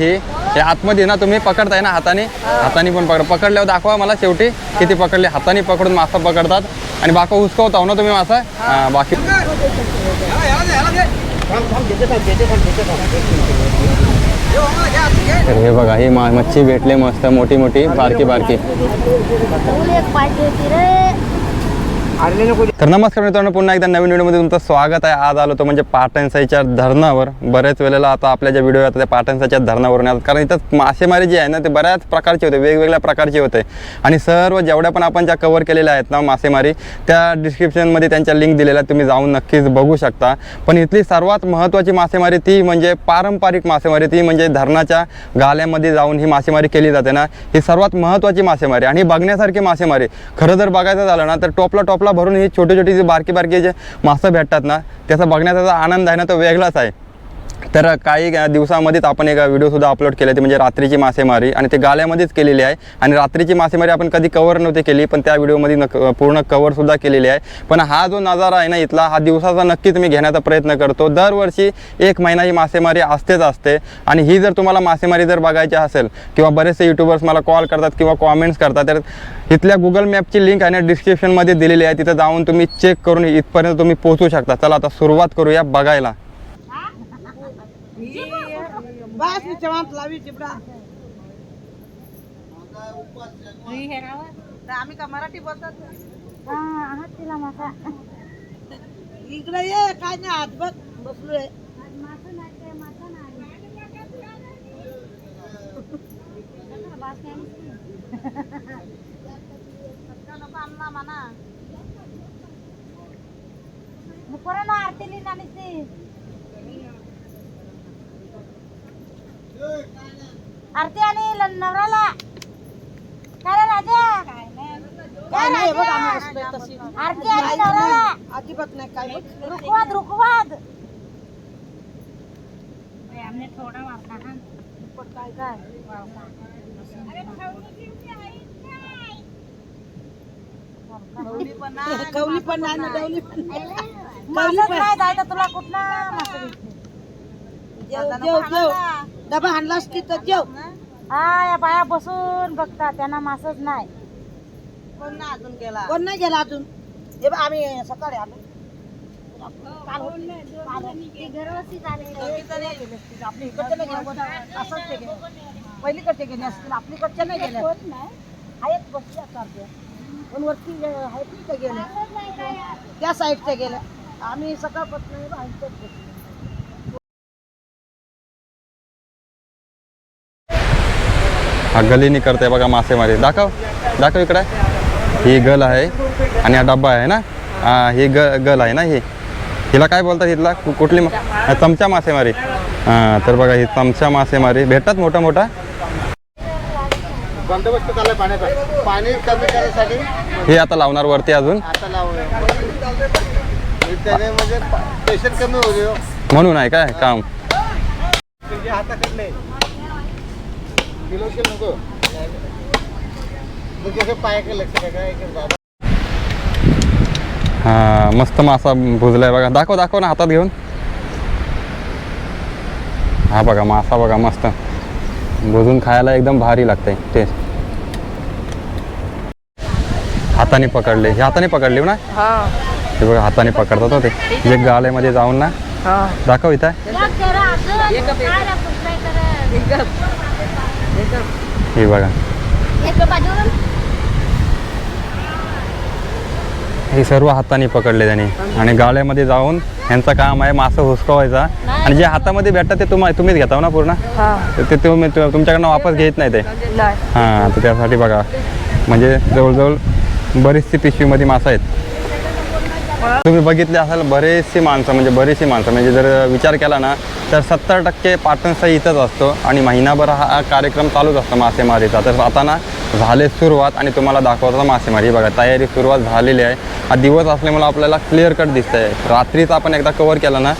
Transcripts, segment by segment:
हे हे आतमध्ये ना तुम्ही पकडताय ना हाताने हाताने पण पकड. पकडल्यावर दाखवा मला शेवटी किती पकडले. हाताने पकडून मासा पकडतात. आणि बाका हुसकवता ना तुम्ही मासा? हा, बाकी तर हे बघा ही मच्छी भेटले मस्त मोठी मोठी बारकी बारकी फुल एक पाहिजे होती रे तर नमस्कार मित्रांनो पुन्हा एकदा नवीन व्हिडिओमध्ये तुमचं स्वागत आहे. आज आलो तो म्हणजे पाटणसाईच्या धरणावर. बऱ्याच वेळेला आता आपल्या ज्या व्हिडिओ येतात त्या पाटणसाईच्या धरणावरून येतात कारण इथं मासेमारी जी आहे ना ते बऱ्याच प्रकारचे होते वेगवेगळ्या प्रकारचे होते. आणि सर्व जेवढ्या पण आपण ज्या कवर केलेल्या आहेत ना मासेमारी त्या डिस्क्रिप्शनमध्ये त्यांच्या लिंक दिलेल्या तुम्ही जाऊन नक्कीच बघू शकता. पण इथली सर्वात महत्त्वाची मासेमारी ती म्हणजे पारंपरिक मासेमारी ती म्हणजे धरणाच्या गाल्यामध्ये जाऊन ही मासेमारी केली जाते ना. ही सर्वात महत्त्वाची मासेमारी आणि बघण्यासारखी मासेमारी खरं जर बघायचं झालं ना तर टोपला टोपला भरून हे छोटी छोटी जे बारकी बारकी जे मासे भेटतात ना त्याचा बघण्याचा आनंद आहे ना तो वेगळाच आहे. तर काही दिवसामध्येच आपण एक व्हिडिओसुद्धा अपलोड केले ते म्हणजे रात्रीची मासेमारी. आणि ते गाल्यामध्येच केलेली आहे. आणि रात्रीची मासेमारी आपण कधी कवर नव्हती केली पण त्या व्हिडिओमध्ये नक पूर्ण कवरसुद्धा केलेली आहे. पण हा जो नजारा आहे ना इथला हा दिवसाचा नक्कीच मी घेण्याचा प्रयत्न करतो. दरवर्षी एक महिना ही मासेमारी असतेच असते. आणि ही जर तुम्हाला मासेमारी जर बघायची असेल किंवा बरेचसे यूट्यूबर्स मला कॉल करतात किंवा कॉमेंट्स करतात तर इथल्या गुगल मॅपची लिंक आहे ना डिस्क्रिप्शनमध्ये दिलेली आहे. तिथं जाऊन तुम्ही चेक करून इथपर्यंत तुम्ही पोहोचू शकता. चला आता सुरुवात करूया बघायला. बस मी चव्हाण लावी चिपडा तर आम्ही का मराठी बोलतात हा तिला मासा इकडे ये काय नाही हात बघ बसलोय. मुकोरा आरतीली नानीची आरती आणि ल- नवऱ्याला काय रे राजा? काय नाही बघ आम्ही बसलोय तशी. आरती आणि नवऱ्याला अजिबात नाही काय बघ थोड़ा ना काय काय? कवली पण नाही कवली पण नाही ना डवली पण नाही. तुला कुठला जेव जेव जेव. डबा आणलास की तर जेव. हा या बाया बसून बघतात त्यांना मासच नाही. कोण नाही अजून गेला? कोण नाही गेला अजून? हे बघ आम्ही सकाळी आलो. काल होती. काल होती. आपली इकडचे नाही गेले. असंच ते गेले. पहिलीकडचे गेले असतील. आपलीकडचे नाही गेले. आहेत बसल्या पण वरती आहेत नाही त्या साईडचे गेले. आम्ही सकाळपासून बसलो. हा गलीनी करते बघा मासेमारी. दाखव दाखव इकडे. ही गल आहे आणि हा डब्बा आहे ना? हा ही ग गल आहे ना ही? हिला काय बोलतात इथला कुठली मा- चमचा मासेमारी. हां तर बघा ही चमचा मासेमारी. भेटतात मोठा मोठा? बंदोबस्त चाललाय पाण्याचा. पाणी कमी करण्यासाठी हे आता लावणार वरती अजून. आता म्हणजे प्रेशर कमी होईल हो. म्हणून आहे काय? काम. हाताकडले नको. हा मस्त मासा भुजलाय बघा. दाखव दाखव ना हातात घेऊन. हा बघा मासा बघा मस्त. भुजून खायला एकदम भारी लागतंय. टेस्ट हाताने पकडले. हे हाताने पकडले ना? हे. बघा हाताने पकडतात हो ते. जे गाल्यामध्ये जाऊन ना. दाखव इथं. हे बघा. हे सर्व हाताने पकडले त्यांनी. आणि गाळ्यामध्ये जाऊन यांचं काम आहे मासं हुसकवायचा. आणि जे हातामध्ये भेटतात ते तुम्हा तुम्हीच घेता ना पूर्ण? ते तुम्ही तुमच्याकडनं वापस घेत नाही ते. हां तर त्यासाठी बघा. म्हणजे जवळजवळ बरीचशी पिशवीमध्ये मासं आहेत. तुम्ही बघितले असाल बरेचशी माणसं म्हणजे बरीचशी माणसं म्हणजे जर विचार केला ना तर सत्तर टक्के पाटणसाई इथंच असतो आणि महिनाभर हा कार्यक्रम चालूच असतो मासेमारीचा. तर आता ना झाले सुरुवात आणि तुम्हाला दाखवतो मासेमारी. बघा तयारी सुरुवात झालेली आहे. हा दिवस असल्यामुळे आपल्याला क्लिअर कट दिसतंय. रात्रीचा आपण एकदा कवर केला ना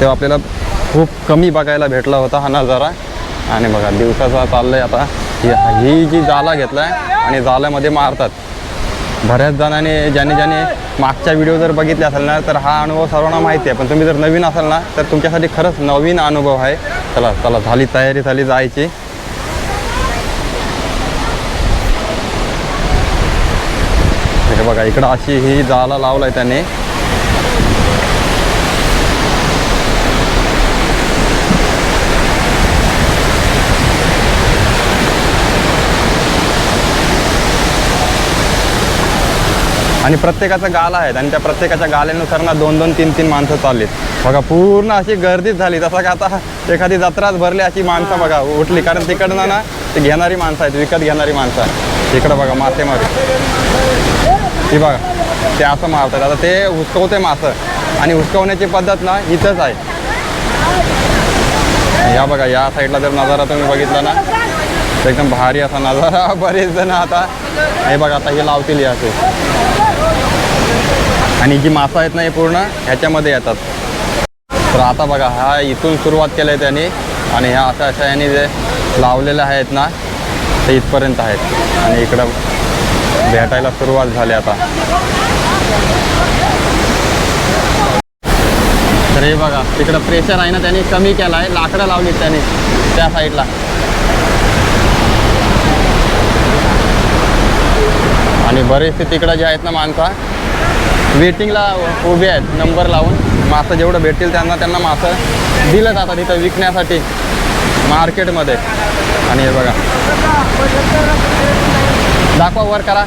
तेव्हा आपल्याला खूप कमी बघायला भेटला होता हा नजारा. आणि बघा दिवसाचा चाललंय आता. ही जी जाला घेतलाय आणि जाल्यामध्ये मारतात. बऱ्याच जणांनी ज्याने ज्याने मागच्या व्हिडिओ जर बघितले असेल ना तर हा अनुभव सर्वांना माहिती आहे. पण तुम्ही जर नवीन असाल ना तर तुमच्यासाठी खरंच नवीन अनुभव आहे. चला चला झाली तयारी झाली जायची. हे बघा इकडं अशी ही जाळा लावलाय त्याने. आणि प्रत्येकाचा गाला आहेत आणि त्या प्रत्येकाच्या गाल्यानुसार ना दोन दोन तीन तीन माणसं चाललीत. बघा पूर्ण अशी गर्दीच झाली. तसं का आता एखादी जत्राच भरली अशी माणसं बघा उठली. कारण तिकडनं ना ते घेणारी माणसं आहेत विकत घेणारी माणसं आहेत. इकडं बघा मासेमारी. ही बघा ते असं मारतात. आता ते हुसकवते मासं. आणि हुसकवण्याची पद्धत ना इथंच आहे. या बघा या साईडला जर नजारा तुम्ही बघितला ना तर एकदम भारी असा नजारा. बरेच जण आता हे बघा आता हे लावतील या असे. आणि जी मासा आहेत ना हे पूर्ण ह्याच्यामध्ये येतात. तर आता बघा हा इथून सुरुवात केलं आहे त्यांनी आणि ह्या अशा अशा यांनी जे लावलेल्या आहेत ना ते इथपर्यंत आहेत. आणि इकडं भेटायला सुरुवात झाली आता. तर हे बघा तिकडं प्रेशर आहे ना त्यांनी कमी केलं आहे लाकडं लावली त्यांनी त्या साईडला आणि बरेचसे तिकडं जे आहेत ना माणसं वेटिंगला उभे आहेत नंबर लावून. मासं जेवढं भेटतील त्यांना त्यांना मासं दिलं जातं तिथं विकण्यासाठी मार्केटमध्ये. आणि हे बघा. दाखवा वर करा.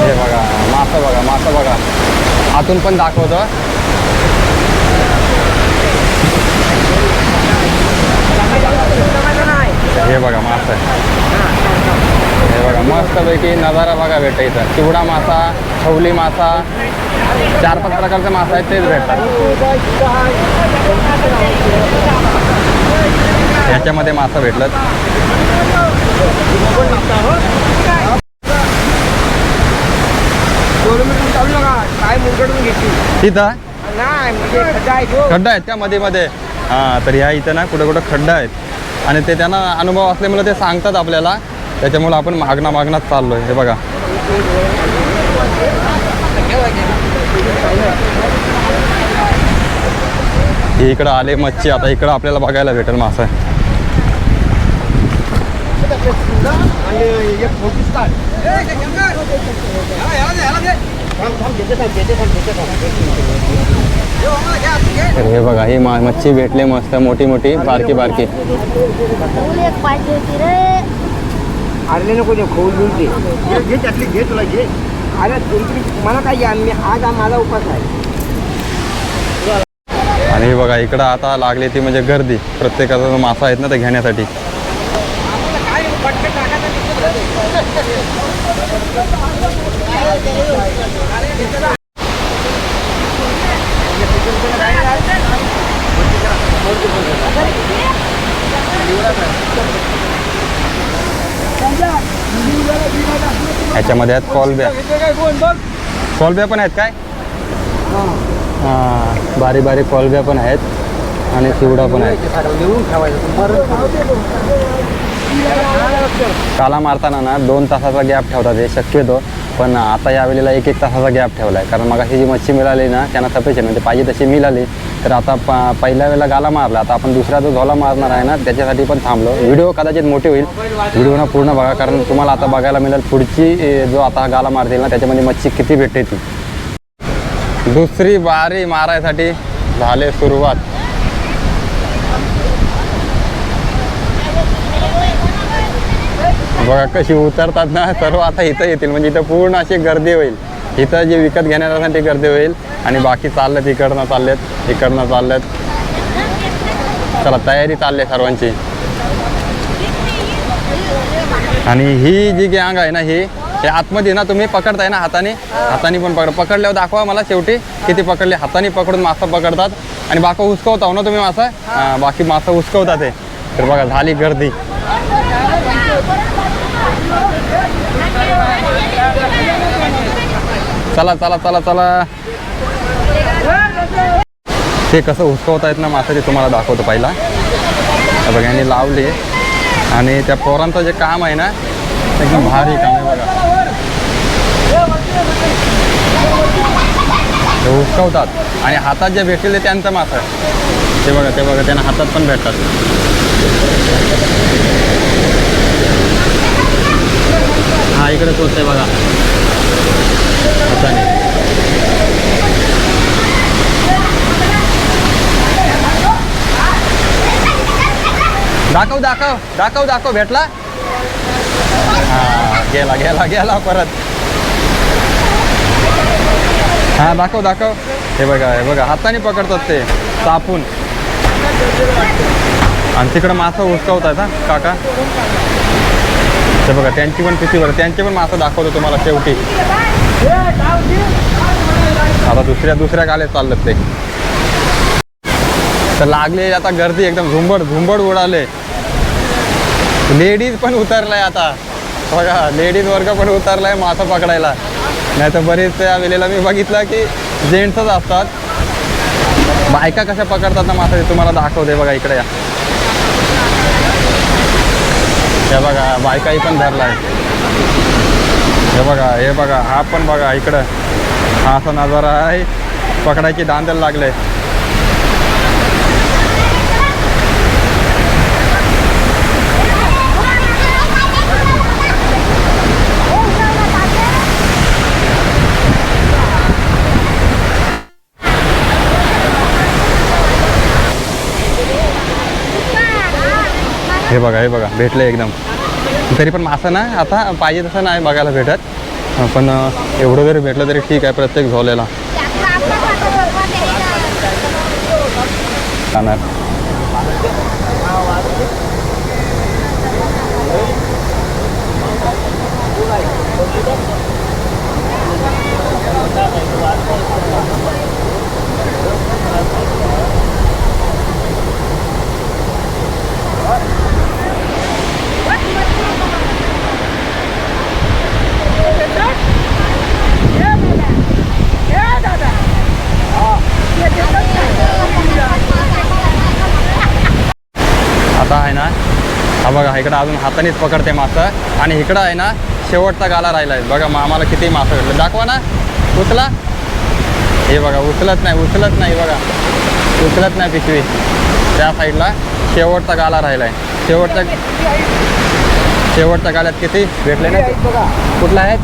हे बघा मासं बघा मासं बघा. आतून पण दाखवतो. हे बघा मासं. हे बघा मस्तपैकी नजारा बघा भेटतं इथं. चिवडा मासा छवली मासा चार पाच प्रकारचे मासा आहेत तेच भेटतात. याच्यामध्ये मासा भेटलं. तिथं खड्डा आहे आहेत का मध्ये मध्ये हां तर ह्या इथं ना कुठं कुठं खड्डा आहेत. आणि ते त्यांना अनुभव असल्यामुळे ते सांगतात आपल्याला. त्याच्यामुळे आपण मागणा मागणाच आहे हे बघा. हे इकडं आले मच्छी आता इकडं आपल्याला बघायला भेटेल मासा. आणि हे बघा ही मा मच्छी भेटली मस्त मोठी मोठी बारकी बारकी अरे नको ते खोल बिल ते. घे, घे त्यातली घे तुला घे. अरे तुमची मला काय घ्या मी आज माझा उपास आहे. आणि हे बघा इकडं आता लागली ती म्हणजे गर्दी. प्रत्येकाचा जो मासा आहेत ना ते घेण्यासाठी. ह्याच्यामध्ये आहेत कॉलब्या कॉलब्या पण आहेत काय? हां. बारीक बारीक कॉलब्या पण आहेत आणि चिवडा पण आहेत. बरं काला मारताना ना दोन तासाचा गॅप ठेवतात हे शक्यतो पण आता यावेळेला एक एक तासाचा गॅप ठेवला आहे कारण मग अशी जी मच्छी मिळाली ना त्यांना सफिशियंट म्हणजे पाहिजे तशी मिळाली. तर आता प पहिल्या वेळेला गाला मारला आता आपण दुसरा जो झोला मारणार आहे ना त्याच्यासाठी पण थांबलो. व्हिडिओ कदाचित मोठे होईल. व्हिडिओ ना पूर्ण बघा कारण तुम्हाला आता बघायला मिळेल पुढची जो आता गाला मारतील ना त्याच्यामध्ये मच्छी किती भेटते ती. दुसरी बारी मारायसाठी झाले सुरुवात. बघा कशी उतरतात ना सर्व आता इथं येतील. म्हणजे इथं पूर्ण अशी गर्दी होईल. इथं जे विकत घेण्यासाठी गर्दी होईल आणि बाकी चाललं इकडनं चाललेत इकडनं चाललेत. चला तयारी चालली आहे सर्वांची. आणि ही जी गँग आहे ना ही हे आतमध्ये ना तुम्ही पकडताय ना हाताने हाताने पण पकड. पकडल्यावर दाखवा मला शेवटी किती पकडले. हाताने पकडून मासा पकडतात आणि बाका हुसकवता ना तुम्ही मासा? बाकी मासा हुसकवतात ते तर बघा झाली गर्दी. चला चला चला चला. ते कसं हुसकवता येत ना मासे ते तुम्हाला दाखवतो पहिला. बघा यांनी लावली. आणि त्या पोरांचं जे काम आहे ना एकदम भारी काम आहे बघा. ते उचकवतात आणि हातात जे भेटले ते त्यांचं मासा ते बघा ते बघा त्यांना हातात पण भेटतात. हा इकडे तोच आहे बघा. हाताने दाखव दाखव दाखव दाखव भेटला? हा गेला गेला गेला परत. हा दाखव दाखव. हे बघा हे बघा हाताने पकडतात ते तापून आणि तिकडं मासा उचकवतात हा काका. ते बघा त्यांची पण किती बघा त्यांचे पण मासा दाखवतो तुम्हाला शेवटी. आता दुसऱ्या दुसऱ्या गाले चाललं ते. तर लागले आता गर्दी एकदम झुंबड झुंबड उडाले. लेडीज पण उतरलाय आता. बघा लेडीज वर्ग पण उतरलाय मासा पकडायला. नाही तर बरेच त्या वेळेला मी बघितलं की जेंट्सच असतात. बायका कशा पकडतात ना मासा तुम्हाला दाखवते बघा इकडे या. बघा बायकाही पण धरलाय. हे बघा हे बघा हा पण बघा इकडं. हा असा नजारा आहे. पकडायची दांदल लागले. हे बघा हे बघा भेटलं एकदम. तरी पण मासा ना आता पाहिजे तसं नाही बघायला भेटत. पण एवढं जरी भेटलं तरी ठीक आहे प्रत्येक झोलेला. जाणार आता आहे ना हा बघा इकडं अजून हातानेच पकडते मासं. आणि इकडं आहे ना शेवटचा गाला राहिला आहे. बघा मग आम्हाला किती मासं भेटलं. दाखवा ना. उचला. हे बघा उचलत नाही उचलत नाही बघा. उचलत नाही पिशवी. त्या साईडला शेवटचा गाला राहिला आहे. शेवटच्या शेवटच्या गाल्यात किती भेटले ना? बघा कुठला आहेत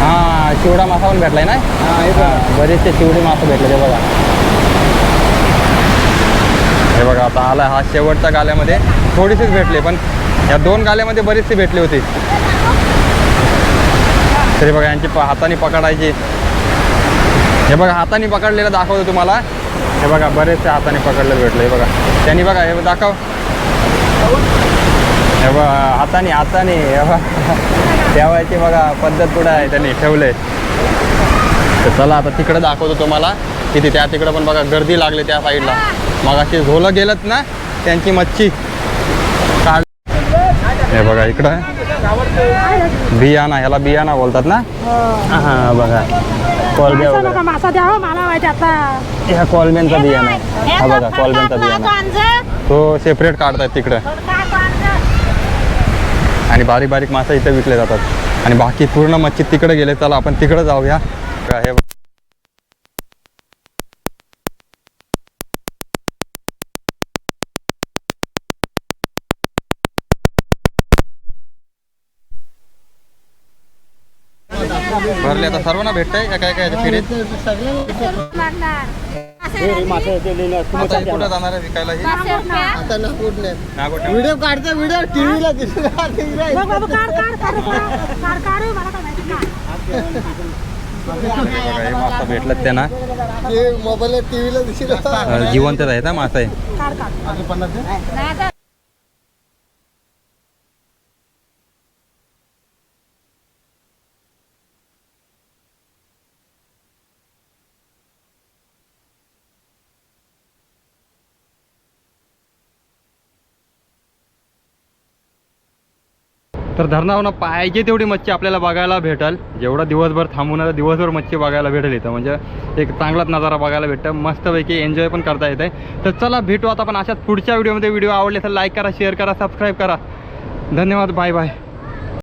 हां शिवडा मासा पण भेटलाय ना? हां, बरेचसे शिवडे मासे भेटले ते बघा. हे बघा आता आला हा शेवटच्या गाल्यामध्ये. थोडीशीच भेटले पण या दोन गाल्यामध्ये बरीचशी भेटली होती. तरी बघा यांची प हाताने पकडायची. हे बघा हाताने पकडलेलं दाखवतो तुम्हाला. हे बघा बरेचसे हाताने पकडलेलं भेटलं. हे बघा त्यांनी बघा हे दाखव. हे बघा हाताने हाताने हे बघा. ठेवायची बघा पद्धत पुढं आहे त्यांनी ठेवले तर चला आता तिकडं दाखवतो तुम्हाला. किती त्या तिकडं पण बघा गर्दी लागली त्या साईडला मग अशी झोलं गेलत ना त्यांची मच्छी. काढ हे बघा इकडं. बियाणा ह्याला बियाणा बोलतात ना? हां. बघा. कोलब्या वगैरे. मासा द्या हो मला माहिती आता. ह्या कोलब्यांचा बियाणा. आहे हा बघा कोलब्यांचा बियाणा. तो सेपरेट काढतायत तिकडं. आणि बारीक बारीक मासा इथं विकले जातात. आणि बाकी पूर्ण मच्छी तिकडे गेले चला आपण तिकडे जाऊया. बघा, हे भरले आता सर्वांना भेटतंय फिरीत आता हे कुठं जाणार आहे विकायला हे? नागोठणे. व्हिडिओ काढता व्हिडिओ टीव्हीला बाबा बघा, हे मासा भेटलं त्यांना. मोबाईल टीव्हीला जिवंतच आहे ना मासा आहे काढ काढ तर धरणावरनं पाहिजे तेवढी मच्छी आपल्याला बघायला भेटल. जेवढं दिवसभर थांबून आलं, दिवसभर मच्छी बघायला भेटेल इथं. म्हणजे एक चांगलाच नजारा बघायला भेटतं. मस्तपैकी एन्जॉय पण करता येते तर चला भेटू आता पण अशाच पुढच्या व्हिडिओमध्ये. व्हिडिओ आवडले तर लाईक करा शेअर करा सबस्क्राईब करा. धन्यवाद. Bye bye